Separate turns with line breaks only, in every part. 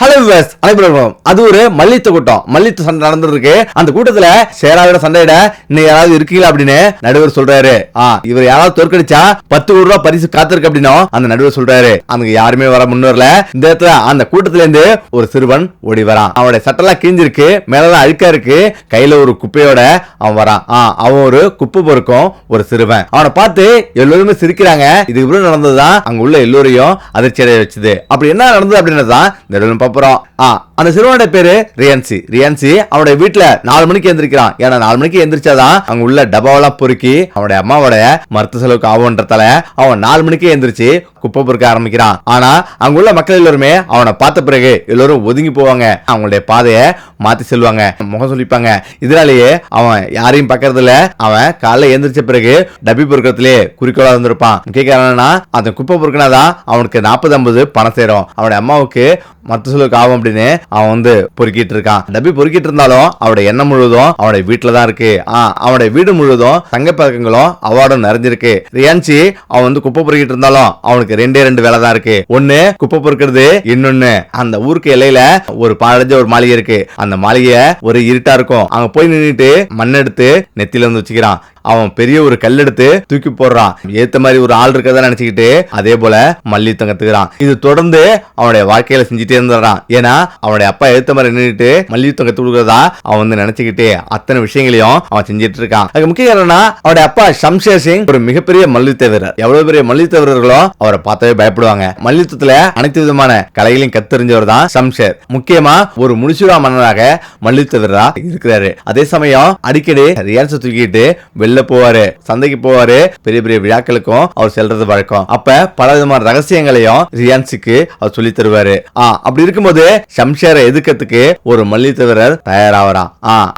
Hello viewers அனைவரும் அது ஒரு மல்லித்த கூட்டம். மல்லித்த சண்டை நடந்துருக்கு அந்த கூட்டத்துல சேராவிட சண்டையிட இன்னும் யாராவது இருக்கீங்களா அப்படின்னு நடுவர் சொல்றாரு. ஆ இவர் யாராவது தோற்கடிச்சா பத்து கோடி ரூபாய் பரிசு காத்திருக்கு அப்படின்னும் அந்த நடுவர் சொல்றாரு. அங்க யாருமே வர முன்னோர்ல இந்த இடத்துல அந்த கூட்டத்துல இருந்து ஒரு சிறுவன் ஓடி வரான். அவனுடைய சட்டெல்லாம் கிழிஞ்சிருக்கு. மேலதான் அழுக்கா இருக்கு. கையில ஒரு குப்பையோட அவன் வரான். ஆ அவன் ஒரு குப்பை பொறுக்கும் ஒரு சிறுவன். அவனை பார்த்து எல்லோருமே சிரிக்கிறாங்க. இதுக்கு நடந்ததுதான். அங்க உள்ள எல்லோரையும் அதிர்ச்சி அடைய வச்சுது. அப்படி என்ன நடந்தது அப்படின்னு தான் இந்த அப்புறம் ஆ அந்த சிறுவனோட பேரு ரியான்சி. ரியான்சி அவனுடைய வீட்டுல நாலு மணிக்கு எந்திரிக்கிறான். ஏன்னா நாலு மணிக்கு எந்திரிச்சாதான் அங்க உள்ள டப்பாவெல்லாம் பொறுக்கி அவனுடைய அம்மாவோட மருத்துவ செலவுக்கு ஆகுன்றதால அவன் நாலு மணிக்கு எந்திரிச்சு குப்பை பொறுக்க ஆரம்பிக்கிறான். ஆனா அங்க உள்ள மக்கள் எல்லாருமே அவனை பார்த்த பிறகு எல்லோரும் ஒதுங்கி போவாங்க. அவங்களுடைய பாதையை மாத்தி செல்வாங்க. முகம் சொல்லிப்பாங்க இதனாலேயே அவன் யாரையும் பார்க்கறதுல அவன் காலைல எந்திரிச்ச பிறகு டப்பி பொறுக்கிறதுலே குறிக்கோளா இருந்திருப்பான். கேட்கறான்னா அந்த குப்பை பொறுக்கினாதான் அவனுக்கு நாற்பது ஐம்பது பணம் சேரும். அவனுடைய அம்மாவுக்கு மருத்துவ சொல்லுக்கு ஆகும் அப்படின்னு அவன் வந்து பொறுக்கிட்டு இருக்கான். டப்பி பொறுக்கிட்டு இருந்தாலும் அவனோட எண்ணம் முழுவதும் அவனோட வீட்டுல தான் இருக்கு. ஆ வீடு முழுவதும் தங்க பதக்கங்களும் அவார்டும் நிறைஞ்சிருக்கு. ரியான்சி அவன் வந்து குப்பை பொறுக்கிட்டு இருந்தாலும் அவனுக்கு ரெண்டே ரெண்டு வேலை தான் இருக்கு. ஒன்னு குப்பை பொறுக்கிறது இன்னொன்னு அந்த ஊருக்கு எல்லையில ஒரு பாழடைஞ்ச ஒரு மாளிகை இருக்கு. அந்த மாளிகை ஒரு இருட்டா இருக்கும். அங்க போய் நின்னுட்டு மண் எடுத்து நெத்தில வந்து வச்சுக்கிறான். அவன் பெரிய ஒரு கல் எடுத்து தூக்கி போடுறான். ஏத்த மாதிரி ஒரு ஆள் இருக்கதான் நினைச்சுக்கிட்டு அதே போல மல்யுத்தம் கத்துக்கிறான். இது தொடர்ந்து அவனுடைய வாழ்க்கையில செஞ்சுட்டே இருந்துடுறான் ஏன்னா அவனுடைய அப்பா ஏத்த மாதிரி நின்றுட்டு மல்யுத்தம் கத்து கொடுக்கறதா அவன் வந்து நினைச்சுக்கிட்டு அத்தனை விஷயங்களையும் அவன் செஞ்சுட்டு இருக்கான். அதுக்கு முக்கிய காரணம்னா அவனுடைய அப்பா ஷம்ஷேர் சிங் ஒரு மிகப்பெரிய மல்யுத்த வீரர். எவ்வளவு பெரிய மல்யுத்த வீரர்களோ அவரை பார்த்தவே பயப்படுவாங்க. மல்யுத்தத்துல அனைத்து விதமான கலைகளையும் கத்தறிஞ்சவர் தான் ஷம்ஷேர். முக்கியமா ஒரு முனிசுரா மன்னராக மல்யுத்த வீரரா இருக்கிறாரு. அதே சமயம் அடிக்கடி ரியான்ஸை தூக்கிட்டு வெளில போவாரு சந்தைக்கு போவாரு பெரிய பெரிய விழாக்களுக்கும் அவர் செல்றது வழக்கம். அப்ப பல விதமான ரகசியங்களையும் ரியான்ஸுக்கு அவர் சொல்லி தருவாரு. அப்படி இருக்கும்போது ஷம்ஷேரை எதிர்க்கிறதுக்கு ஒரு மல்யுத்த வீரர் தயாராகிறான்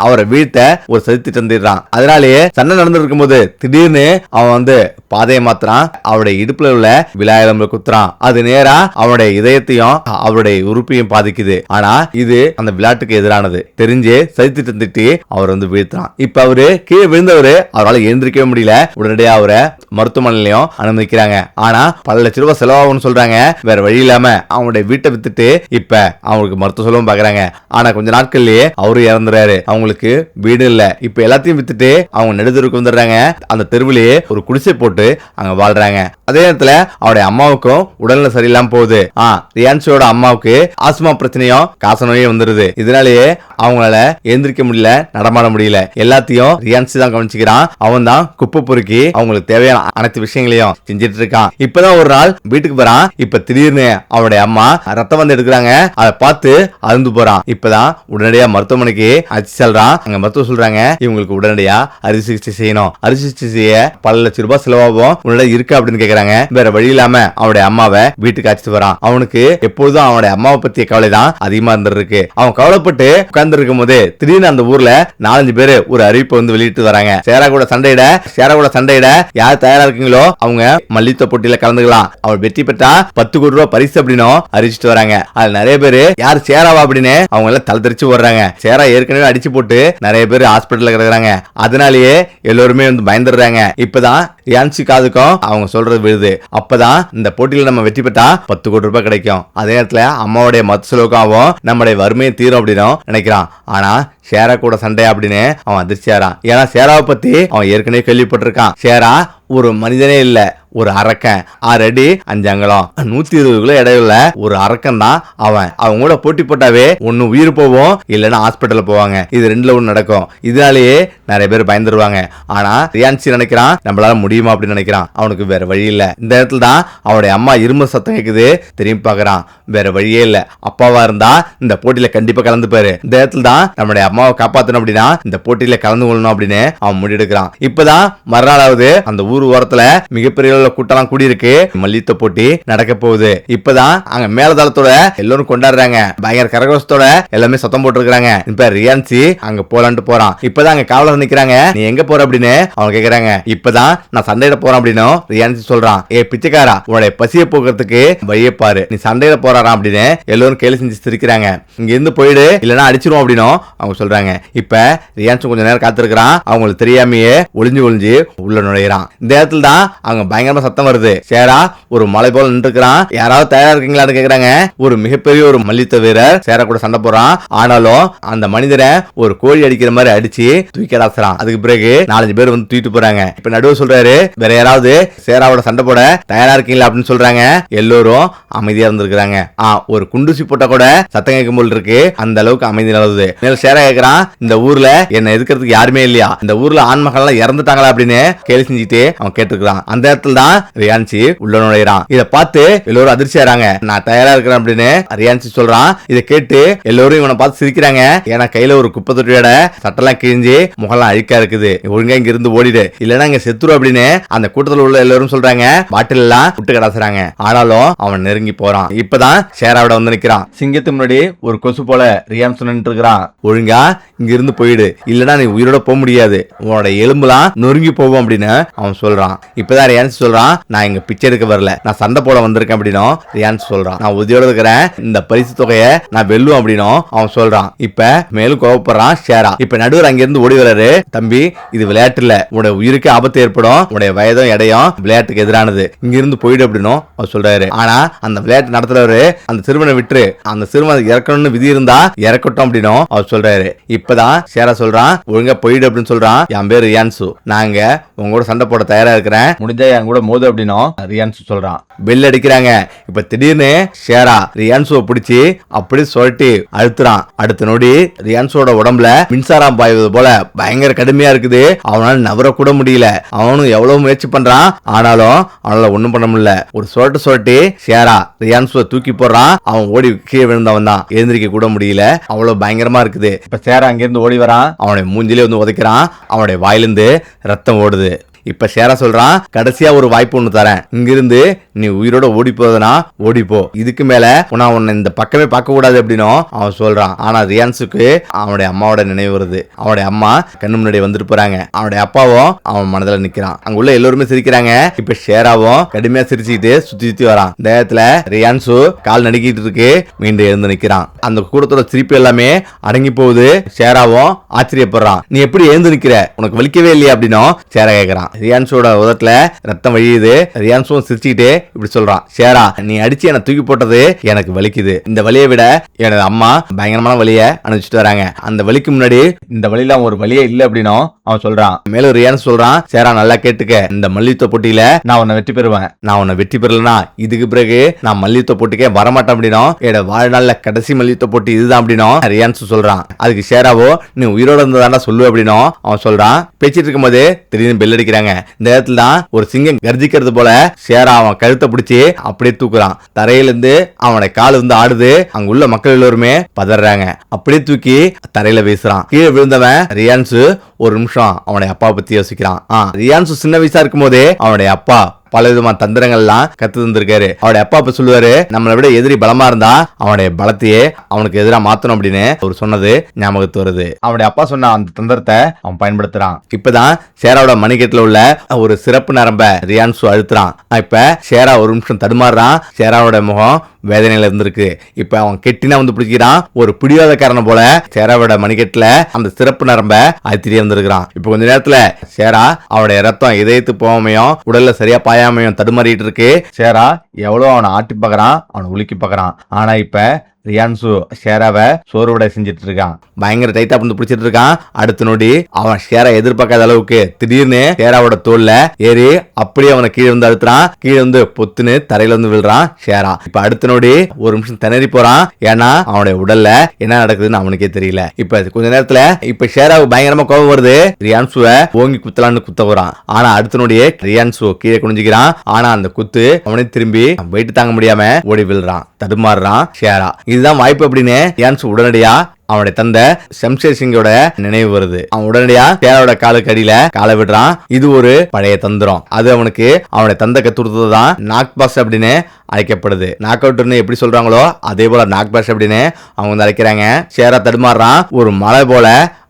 அவரை வீழ்த்த ஒரு சதித்து தந்துடுறான் அதனாலேயே சண்டை நடந்து போது திடீர்னு அவன் வந்து பாதையை மாத்துறான் அவருடைய இடுப்புல உள்ள விழாயிலம்புல குத்துறான். அது நேரா அவனுடைய இதயத்தையும் அவருடைய உறுப்பையும் பாதிக்குது. ஆனா இது அந்த விளையாட்டுக்கு எதிரானது. தெரிஞ்சு சதித்து தந்துட்டு அவர் வந்து வீழ்த்துறான். இப்ப அவரு கீழே விழுந்தவரு அவரால் எழுந்திருக்கவே முடியல. உடனடியாக அவரை மருத்துவமனையிலையும் அனுமதிக்கிறாங்க. ஆனா பல லட்ச ரூபாய் செலவாகும்னு சொல்றாங்க. வேற வழி இல்லாம அவங்களுடைய வீட்டை வித்துட்டு இப்ப அவங்களுக்கு மருத்துவ செலவும் பாக்குறாங்க. ஆனா கொஞ்ச நாட்கள்லயே அவரு இறந்துறாரு. அவங்களுக்கு வீடு இல்ல. இப்ப எல்லாத்தையும் வித்துட்டு அவங்க நெடுதெருக்கு வந்துடுறாங்க. அந்த தெருவிலேயே ஒரு குடிசை போட்டு அங்க வாழ்றாங்க. அதே நேரத்துல அவருடைய அம்மாவுக்கும் உடல்நிலை சரியில்லாம போகுது. ஆ ரியான்சியோட அம்மாவுக்கு ஆஸ்மா பிரச்சனையும் காச நோயும் வந்துருது. இதனாலேயே அவங்களால எந்திரிக்க முடியல நடமாட முடியல. எல்லாத்தையும் ரியான்சி தான் கவனிச்சுக்கிறான். அவன் தான் குப்பை பொறுக்கி அவங்களுக்கு தேவையான அனைத்து விஷயங்களையும் செஞ்சுட்டு இருக்கான் இப்பதான் ஒரு நாள் வீட்டுக்கு போறான். இப்ப திடீர்னு அவனுடைய அம்மா ரத்தம் வந்து எடுக்கிறாங்க. அதை பார்த்து அருந்து போறான். இப்பதான் உடனடியா மருத்துவமனைக்கு அச்சு செல்றான். அங்க மருத்துவம் சொல்றாங்க இவங்களுக்கு உடனடியா அறுவை சிகிச்சை செய்யணும். அறுவை சிகிச்சை செய்ய பல லட்சம் ரூபாய் செலவாகும். உடனடியா இருக்கு அப்படின்னு கேக்குறாங்க. வேற வழி இல்லாம அவனுடைய அம்மாவை வீட்டுக்கு அழைச்சிட்டு வரான் அவனுக்கு எப்பொழுதும் அவனுடைய அம்மாவை பத்திய கவலை தான் அதிகமா இருந்திருக்கு அவன் கவலைப்பட்டு உட்கார்ந்து இருக்கும் போது திடீர்னு அந்த ஊர்ல நாலஞ்சு பேரு ஒரு அறிவிப்பை வந்து வெளியிட்டு வராங்க. சேரா கூட சண்டையிட சேரா கூட சண்டையிட யார் தயாரா இருக்கீங்களோ அவங்க மல்யுத்த போட்டியில கலந்துக்கலாம். அவள் வெற்றி பெற்றா பத்து கோடி ரூபாய் பரிசு அப்படின்னும் அறிவிச்சிட்டு வராங்க. அது நிறைய பேரு யார் சேராவா அப்படின்னு அவங்க எல்லாம் தலை தெரிச்சு ஓடுறாங்க. சேரா ஏற்கனவே அடிச்சு போட்டு நிறைய பேர் ஹாஸ்பிட்டல்ல கிடக்குறாங்க. அதனாலேயே எல்லோருமே வந்து பயந்துடுறாங்க. இப்பதான் ரியான்சி காதுக்கும் அவங்க சொல்றது விழுது. அப்பதான் இந்த போட்டியில நம்ம வெற்றி பெற்றா பத்து கோடி ரூபாய் கிடைக்கும். அதே நேரத்துல அம்மாவுடைய மத்து செலவுக்காகவும் நம்முடைய வறுமையை தீரும் அப்படின்னு நினைக்கிறான். ஆனா சேரா கூட சண்டை அப்படின்னு அவன் அதிர்ச்சியாரான் ஏன்னா சேராவை பத்தி அவன் ஏற்கனவே கேள்விப்பட்டிருக்கான். சேரா ஒரு மனிதனே இல்லை. ஒரு அரக்கன். ஆறு அடி அஞ்சு நூத்தி இருபது கிலோ இடையில ஒரு அரக்கன் தான் அவன் அவங்க கூட போட்டி போட்டாவே ஒன்னு உயிர் போவோம் இல்லைன்னா ஹாஸ்பிட்டல் போவாங்க. இது ரெண்டுல ஒன்று நடக்கும். இதனாலேயே நிறைய பேர் பயந்துருவாங்க. ஆனா ரியான்சி நினைக்கிறான் நம்மளால முடியுமா அப்படின்னு நினைக்கிறான். அவனுக்கு வேற வழி இல்ல. இந்த இடத்துல தான் அவனுடைய அம்மா இரும்பு சத்தம் கேக்குது. திரும்பி பார்க்குறான். வேற வழியே இல்ல. அப்பாவா இருந்தா இந்த போட்டியில கண்டிப்பா கலந்துப்பாரு. இந்த இடத்துல தான் நம்முடைய அம்மாவை காப்பாத்தணும் அப்படின்னா இந்த போட்டியில கலந்து கொள்ளணும் அப்படின்னு அவன் முடிவெடுக்கிறான். இப்பதான் மறுநாளாவது அந்த ஊர் ஓரத்துல மிகப்பெரிய அளவுல கூட்டம்லாம் கூடியிருக்கு. மல்யுத்த போட்டி நடக்க போகுது. இப்பதான் அங்க மேலதளத்தோட எல்லாரும் கொண்டாடுறாங்க. பயங்கர கரகோஷத்தோட எல்லாமே சத்தம் போட்டுருக்காங்க இப்ப ரியான்சி அங்க போலான்ட்டு போறான். இப்பதான் அங்க காவலர் நிக்கிறாங்க. நீ எங்க போற அப்படின்னு அவங்க கேக்குறாங்க. இப்பதான் நான் சண்டையிட போறேன் அப்படின்னு ரியான்சி சொல்றான். ஏ பிச்சைக்காரா உன்னுடைய பசியை போக்குறதுக்கு வழியே பாரு. நீ சண்டையில போறாரா அப்படின்னு எல்லாரும் கேலி செஞ்சு சிரிக்கிறாங்க. இங்க இருந்து போயிடு இல்லைன்னா அடிச்சிருவோம் அப்படின்னு அவங்க சொல்றாங்க. இப்ப ரியான்சி கொஞ்ச நேரம் காத்திருக்கிறான். அவங்களுக்கு தெரியாமையே ஒளிஞ்சு ஒளிஞ்சு உள்ள நுழையிறான். இந்த இடத்துல தான் அவங்க பயங்கர பயங்கரமா சத்தம் வருது. சேரா ஒரு மலை போல நின்றுக்கிறான் யாராவது தயாரா இருக்கீங்களான்னு கேக்குறாங்க. ஒரு மிகப்பெரிய ஒரு மல்யுத்த வீரர் சேரா கூட சண்டை போறான் ஆனாலும் அந்த மனிதரை ஒரு கோழி அடிக்கிற மாதிரி அடிச்சு தூக்கி அடாசுறான் அதுக்கு பிறகு நாலஞ்சு பேர் வந்து தூக்கிட்டு போறாங்க. இப்ப நடுவு சொல்றாரு வேற யாராவது சேராவோட சண்டை போட தயாரா இருக்கீங்களா? அப்படின்னு சொல்றாங்க. எல்லோரும் அமைதியா இருந்திருக்கிறாங்க. ஆ ஒரு குண்டுசி போட்டா கூட சத்தம் கேட்கும் போல் இருக்கு. அந்த அளவுக்கு அமைதி நிலவுது. சேரா கேக்குறான் இந்த ஊர்ல என்ன எதுக்கிறதுக்கு யாருமே இல்லையா? இந்த ஊர்ல ஆண்மகள் எல்லாம் இறந்துட்டாங்களா? அப்படின்னு கேள்வி செஞ்சுட்டு அவன் கேட்டிருக்கான் அந்த இடத்துல தான் ரியான்சி உள்ள நுழையிறான். இதை பார்த்து எல்லோரும் அதிர்ச்சி ஆறாங்க நான் தயாரா இருக்கிறேன் அப்படின்னு ரியான்சி சொல்றான். இதை கேட்டு எல்லோரும் இவனை பார்த்து சிரிக்கிறாங்க. ஏன்னா கையில ஒரு குப்பை தொட்டியோட சட்டெல்லாம் கிழிஞ்சு முகலாம் அழுக்கா இருக்குது. ஒழுங்கா இங்க இருந்து ஓடிடு. இல்லைன்னா இங்க செத்துரும் அப்படின்னு அந்த கூட்டத்தில் உள்ள எல்லோரும் சொல்றாங்க. பாட்டில் எல்லாம் விட்டு கடாசுறாங்க. ஆனாலும் அவன் நெருங்கி போறான். இப்பதான் ஷேராவிட வந்து நிக்கிறான். சிங்கத்துக்கு முன்னாடி ஒரு கொசு போல ரியான் சொல்லிட்டு இருக்கிறான் ஒழுங்கா இங்க இருந்து போயிடு. இல்லைன்னா நீ உயிரோட போக முடியாது. உன்னோட எலும்புலாம் நொறுங்கி போவோம் அப்படின்னு அவன் சொல்றான். இப்பதான் ரியான்சி சொல்றான். நான் இங்க பிச்சை எடுக்க வரல. நான் சண்டை போட வந்திருக்கேன் அப்படின்னும் ரியான்ஸ் சொல்றான். நான் உதவியோட இருக்கிறேன். இந்த பரிசு தொகையை நான் வெல்லும் அப்படின்னும் அவன் சொல்றான். இப்ப மேலும் கோவப்படுறான் ஷேரா. இப்ப நடுவர் அங்கிருந்து ஓடி வராரு தம்பி இது விளையாட்டு இல்ல. உடைய உயிருக்கு ஆபத்து ஏற்படும். உடைய வயதும் எடையும் விளையாட்டுக்கு எதிரானது. இங்கிருந்து போயிடு அப்படின்னும் அவர் சொல்றாரு. ஆனா அந்த விளையாட்டு நடத்துறவரு அந்த சிறுவனை விட்டுரு. அந்த சிறுவனை இறக்கணும்னு விதி இருந்தா இறக்கட்டும் அப்படின்னும் அவர் சொல்றாரு. இப்பதான் ஷேரா சொல்றான். ஒழுங்கா போயிடு அப்படின்னு சொல்றான். என் பேர் ரியான்சு. நாங்க உங்க கூட சண்டை போட தயாரா இருக்கிறேன். முடிஞ்சா என் கூட போது அப்படின்னும் ரியான்சு சொல்றான் பெல் அடிக்கிறாங்க. இப்ப திடீர்னு ஷேரா ரியான்சுவை பிடிச்சி அப்படி சொல்லிட்டு அழுத்துறான். அடுத்த நொடி ரியான்சோட உடம்புல மின்சாரம் பாய்வது போல பயங்கர கடுமையா இருக்குது. அவனால நவர கூட முடியல. அவனும் எவ்வளவு முயற்சி பண்றான்? ஆனாலும் அவனால ஒண்ணும் பண்ண முடியல. ஒரு சொல்லிட்டு சொரட்டி ஷேரா ரியான்சுவை தூக்கி போடுறான். அவன் ஓடி கீழே விழுந்தவன் தான். எழுந்திரிக்க கூட முடியல. அவ்வளவு பயங்கரமா இருக்குது. இப்ப சேரா அங்கிருந்து ஓடி வரான். அவனை மூஞ்சிலே வந்து உதைக்கிறான். அவனுடைய வாயிலிருந்து ரத்தம் ஓடுது. இப்ப சேர சொல்றான் கடைசியா ஒரு வாய்ப்பு ஒண்ணு தரேன். இங்கிருந்து நீ உயிரோட ஓடி போறதுனா ஓடிப்போ. இதுக்கு மேல நான் உன்னை இந்த பக்கமே பார்க்க கூடாது அப்படின்னும் அவன் சொல்றான். ஆனா ரியான்ஸுக்கு அவனுடைய அம்மாவோட நினைவு வருது. அவனுடைய அம்மா கண்ணு முன்னாடி வந்துட்டு போறாங்க. அவனுடைய அப்பாவும் அவன் மனதுல நிக்கிறான். அங்குள்ள எல்லோருமே சிரிக்கிறாங்க. இப்ப ஷேராவும் கடுமையா சிரிச்சுக்கிட்டு சுத்தி சுத்தி வரான். இந்த நேரத்துல ரியான்சு கால் நடுக்கிட்டு இருக்கு. மீண்டும் எழுந்து நிக்கிறான். அந்த கூட்டத்தோட சிரிப்பு எல்லாமே அடங்கி போகுது. ஷேராவும் ஆச்சரியப்படுறான். நீ எப்படி எழுந்து நிக்கிற? உனக்கு வலிக்கவே இல்லையா? அப்படின்னும் ஷேரா கேட்கிறான் ரியான்ஸோட உதட்டில் ரத்தம் வழியுது. ரியான்ஸும் சிரிச்சுக்கிட்டே இப்படி சொல்றான். ஷேரா நீ அடிச்சு என்னை தூக்கி போட்டது எனக்கு வலிக்குது. இந்த வலியை விட எனது அம்மா பயங்கரமான வலியை அனுப்பிச்சிட்டு வராங்க. அந்த வலிக்கு முன்னாடி இந்த வழியில அவன் ஒரு வழியே இல்லை அப்படின்னும் அவன் சொல்றான். மேலும் ரியான்ஸ் சொல்றான் சேரா நல்லா கேட்டுக்க. இந்த மல்யுத்த போட்டியில நான் உன்னை வெற்றி பெறுவேன். நான் உன்னை வெற்றி பெறலனா இதுக்கு பிறகு நான் மல்யுத்த போட்டிக்கே வரமாட்டேன் அப்படின்னும் என்னோட வாழ்நாள்ல கடைசி மல்யுத்த போட்டி இதுதான் அப்படின்னும் ரியான்ஸ் சொல்றான். அதுக்கு ஷேராவோ நீ உயிரோட இருந்ததாண்டா சொல்லு அப்படின்னும் அவன் சொல்றான். பேசிட்டு இருக்கும்போது திடீர்னு பெல் அடிக்கிறாங்க. இந்த இடத்துல தான் ஒரு சிங்கம் கர்ஜிக்கிறது போல சேரா அவன் கழுத்தை பிடிச்சி அப்படியே தூக்குறான். தரையில இருந்து அவனுடைய கால் வந்து ஆடுது. அங்க உள்ள மக்கள் எல்லோருமே பதறாங்க. அப்படியே தூக்கி தரையில வீசுறான். கீழே விழுந்தவன் ரியான்சு ஒரு நிமிஷம் அவனுடைய அப்பா பத்தி யோசிக்கிறான். ரியான்சு சின்ன வயசா இருக்கும் போதே அவனுடைய அப்பா பல விதமான தந்திரங்கள்லாம் கத்து தந்திருக்காரு. அவருடைய அப்பா அப்ப சொல்லுவாரு நம்மளை விட எதிரி பலமா இருந்தா அவனுடைய பலத்தையே அவனுக்கு எதிரா மாத்தணும் அப்படின்னு அவர் சொன்னது ஞாபகத்து வருது. அவனுடைய அப்பா சொன்ன அந்த தந்திரத்தை அவன் பயன்படுத்துறான். இப்பதான் ஷேராவோட மணிக்கட்டில் உள்ள ஒரு சிறப்பு நரம்ப ரியான்சு அழுத்துறான். இப்ப ஷேரா ஒரு நிமிஷம் தடுமாறுறான். ஷேராவோட முகம் வேதனையில இருந்திருக்கு. இப்ப அவன் கெட்டினா வந்து பிடிக்கிறான். ஒரு பிடிவாதக்காரனை போல சேராவோட மணிக்கட்டுல அந்த சிறப்பு நரம்ப அழுத்திட்டே வந்திருக்கிறான் இப்ப கொஞ்ச நேரத்துல சேரா அவனுடைய ரத்தம் இதயத்து போகாமையும் உடல்ல சரியா பாயாமையும் தடுமாறிட்டு இருக்கு. சேரா எவ்வளவு அவனை ஆட்டி பாக்குறான்? அவனை உலுக்கி பார்க்குறான் ஆனா இப்ப ரியான்சு ஷேராவை சோறு விட செஞ்சுட்டு இருக்கான் பயங்கர டைட்டா வந்து பிடிச்சிட்டு இருக்கான் அடுத்த நொடி அவன் ஷேரா எதிர்பார்க்காத அளவுக்கு திடீர்னு ஷேராவோட தோல்ல ஏறி அப்படியே அவனை கீழே வந்து அழுத்துறான். கீழே வந்து பொத்துன்னு தரையில வந்து விழுறான் ஷேரா. இப்ப அடுத்த நொடி ஒரு நிமிஷம் திணறி போறான். ஏன்னா அவனுடைய உடல்ல என்ன நடக்குதுன்னு அவனுக்கே தெரியல. இப்ப கொஞ்ச நேரத்துல இப்ப ஷேராவுக்கு பயங்கரமா கோபம் வருது. ரியான்சுவை ஓங்கி குத்தலான்னு குத்த போறான். ஆனா அடுத்த நொடியே ரியான்சு கீழே குனிஞ்சுக்கிறான். ஆனா அந்த குத்து அவனே திரும்பி வெயிட் தாங்க முடியாம ஓடி விழுறான். தடுமாறுறான் ஷேரா. இதுதான் வாய்ப்பு அப்படின்னு யான்ஸ் உடனடியா அவனுடைய தந்தை ஷம்ஷேர் சிங்கோட நினைவு வருது. அவன் உடனடியா தேரோட காலுக்கு அடியில காலை விடுறான். இது ஒரு பழைய தந்திரம். அது அவனுக்கு அவனுடைய தந்தை கத்து கொடுத்ததுதான் நாக் பாஸ் அப்படின்னு அழைக்கப்படுது. நாக் அவுட்னு எப்படி சொல்றாங்களோ அதே போல நாக் பாஸ் அப்படின்னு அவங்க வந்து அழைக்கிறாங்க. சேரா தடுமாறுறான். ஒரு மலை போல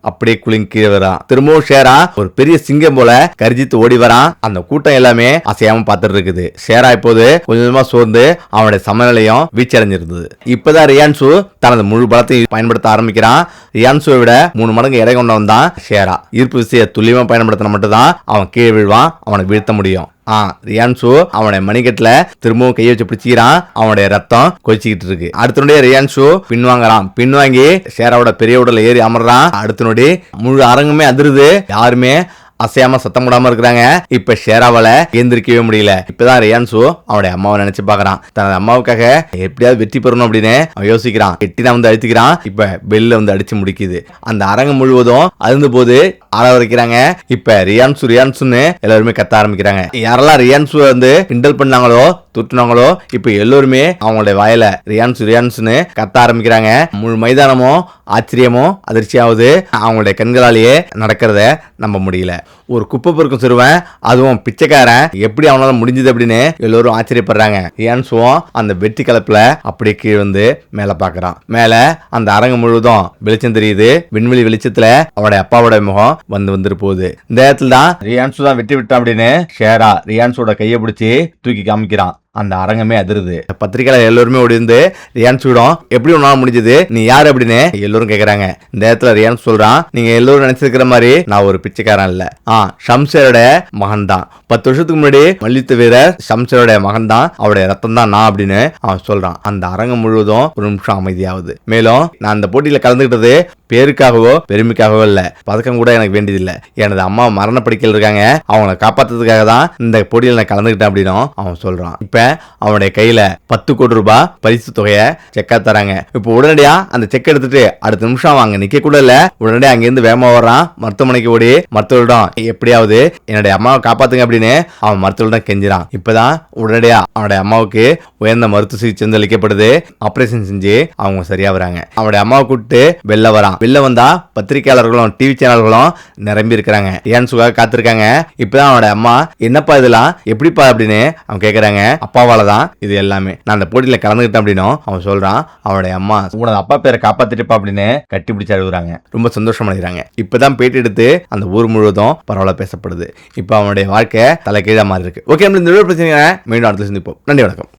அப்படியே குளிங்க கீழே வரான் திரும்பவும் ஷேரா ஒரு பெரிய சிங்கம் போல கரிஜித்து ஓடி வரான் அந்த கூட்டம் எல்லாமே அசையாம பார்த்துட்டு இருக்குது. ஷேரா இப்போது கொஞ்சமா சோர்ந்து அவனுடைய சமநிலையும் வீச்சடைஞ்சிருந்தது. இப்பதான் ரியான்சு தனது முழு பலத்தையும் பயன்படுத்த ஆரம்பிக்கிறான் ரியான்சுவை விட மூணு மடங்கு எடை கொண்டவன் தான் ஷேரா. ஈர்ப்பு விசையை துல்லியமா பயன்படுத்தின மட்டும்தான் அவன் கீழே விழுவான் அவனை வீழ்த்த முடியும். ஆ ரியான்சு அவனுடைய மணிக்கட்டில் திரும்பவும் கையை வச்சு பிடிச்சிக்கிறான். அவனுடைய ரத்தம் கொதிச்சுக்கிட்டு இருக்கு. அடுத்த ரியான்சு பின்வாங்குறான் பின்வாங்கி ஷேராவோட பெரிய உடல ஏறி அமர்றான். அடுத்த முழு அரங்குமே அதிருது. யாருமே அசையாம சத்தம் விடாம இருக்கிறாங்க. இப்ப ஷேராவால எந்திரிக்கவே முடியல. இப்பதான் ரியான்சு அவனுடைய அம்மாவை நினைச்சு பாக்குறான். தனது அம்மாவுக்காக எப்படியாவது வெற்றி பெறணும் அப்படின்னு அவன் யோசிக்கிறான். கெட்டி தான் வந்து அழுத்திக்கிறான் இப்ப பெல்ல வந்து அடிச்சு முடிக்குது. அந்த அரங்கம் முழுவதும் அழுந்த போது ஆளவரைக்கிறாங்க இப்ப ரியான்சு ரியான்சுன்னு எல்லாருமே கத்த ஆரம்பிக்கிறாங்க. யாரெல்லாம் ரியான்சு வந்து கிண்டல் பண்ணாங்களோ துட்டுனாங்களோ இப்போ எல்லோருமே அவங்களுடைய வயலை ரியான்ஸ் ரியான்ஸ்னு கத்த ஆரம்பிக்கிறாங்க. முழு மைதானமும் ஆச்சரியமும் அதிர்ச்சியாவது அவங்களுடைய கண்களாலேயே நடக்கிறத நம்ப முடியல. ஒரு குப்பை பொறுக்கும் சிறுவன் அதுவும் பிச்சைக்காரன் எப்படி அவனால முடிஞ்சது அப்படின்னு எல்லோரும் ஆச்சரியப்படுறாங்க. ரியான்ஸும் அந்த வெற்றி கலப்பில் அப்படியே கீழே வந்து மேலே பார்க்குறான் மேலே அந்த அரங்கம் முழுவதும் வெளிச்சம் தெரியுது. விண்வெளி வெளிச்சத்தில் அவனுடைய அப்பாவோட முகம் வந்து வந்துட்டு போகுது. இந்த இடத்துல தான் ரியான்சு தான் வெட்டி விட்டான் அப்படின்னு ஷேரா ரியான்ஸோட கையை பிடிச்சி தூக்கி காமிக்கிறான். அந்த அரங்கமே அதிருது. பத்திரிகையாளர் எல்லோருமே ஓடி இருந்து ரியான்ஸ் விடும் எப்படி உன்னால முடிஞ்சது? நீ யார் அப்படின்னு எல்லோரும் கேட்குறாங்க இந்த இடத்துல ரியான்ஸ் சொல்றான் நீங்க எல்லோரும் நினைச்சிருக்கிற மாதிரி நான் ஒரு பிச்சைக்காரன் இல்ல. ஆ ஷம்சரோட மகன் தான். பத்து வருஷத்துக்கு முன்னாடி மல்யுத்த வீரர் ஷம்சரோட மகன் தான். அவருடைய ரத்தம் தான் நான் அப்படின்னு அவன் சொல்றான். அந்த அரங்கம் முழுவதும் ஒரு நிமிஷம் அமைதியாகுது. மேலும் நான் அந்த போட்டியில கலந்துக்கிட்டது பேருக்காகவோ பெருமைக்காகவோ இல்ல. பதக்கம் கூட எனக்கு வேண்டியதில்லை. எனது அம்மா மரண படுக்கையில் இருக்காங்க. அவங்கள காப்பாத்துறதுக்காக தான் இந்த போட்டியில் நான் கலந்துக்கிட்டேன் அப்படின்னும் அவன் சொல்றான். இப்ப அவனுடைய கையில பத்து கோடி ரூபாய் பரிசு தொகையை செக்கா தராங்க. இப்போ உடனடியா அந்த செக் எடுத்துட்டு அடுத்த நிமிஷம் அவன் அங்க நிக்க கூட இல்ல. உடனடியா அங்கிருந்து வேமா வர்றான். மருத்துவமனைக்கு ஓடி மருத்துவரிடம் எப்படியாவது என்னுடைய அம்மாவை காப்பாத்துங்க அப்படின்னு அவன் மருத்துவரிடம் கெஞ்சிறான். இப்பதான் உடனடியா அவனுடைய அம்மாவுக்கு உயர்ந்த மருத்துவ சிகிச்சை வந்து அளிக்கப்படுது. ஆபரேஷன் செஞ்சு அவங்க சரியா வராங்க. அவனுடைய அம்மாவை கூப்பிட்டு வெளில வரான். வெளில வந்தா பத்திரிகையாளர்களும் டிவி சேனல்களும் நிரம்பி இருக்கிறாங்க. ஏன் சுகா காத்திருக்காங்க? இப்பதான் அவனோட அம்மா என்னப்பா இதெல்லாம்? எப்படிப்பா? அப்படின்னு அவன் கேக்குறாங்க. அப்பாவால தான் இது எல்லாமே. நான் அந்த போட்டியில கலந்துக்கிட்டேன் அப்படின்னும் அவன் சொல்றான் அவனுடைய அம்மா உனது அப்பா பேரை காப்பாத்திட்டுப்பா அப்படின்னு கட்டி பிடிச்சி அழுகுறாங்க. ரொம்ப சந்தோஷம் அடைகிறாங்க இப்பதான் பேட்டி எடுத்து அந்த ஊர் முழுவதும் பரவாயில்ல பேசப்படுது. இப்போ அவனுடைய வாழ்க்கை தலைகீழா மாறி இருக்கு ஓகே நம்ம இந்த பிரச்சனை மீண்டும் அடுத்து சந்திப்போம். நன்றி வணக்கம்.